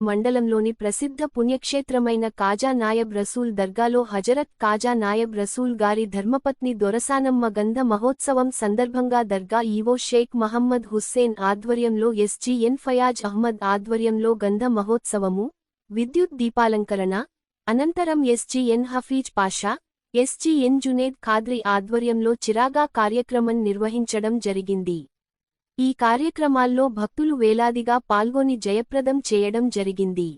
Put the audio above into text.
మండలంలోని ప్రసిద్ధ పుణ్యక్షేత్రమైన కాజా నాయబ్ రసూల్ దర్గాలో హజరత్ కాజా నాయబ్ రసూల్ గారి ధర్మపత్ని దొరసానమ్మ గంధ మహోత్సవం సందర్భంగా దర్గా ఈవో షేక్ మహమ్మద్ హుస్సేన్ ఆధ్వర్యంలో ఎస్జీఎన్ ఫయాజ్ అహ్మద్ ఆధ్వర్యంలో గంధ మహోత్సవము విద్యుత్ దీపాలంకరణ అనంతరం ఎస్జీఎన్ హఫీజ్ పాషా ఎస్జీఎన్ జునేద్ ఖాద్రి ఆధ్వర్యంలో చిరాగా కార్యక్రమం నిర్వహించడం జరిగింది. ఈ కార్యక్రమాల్లో భక్తులు వేలాదిగా పాల్గొని జయప్రదం చేయడం జరిగింది.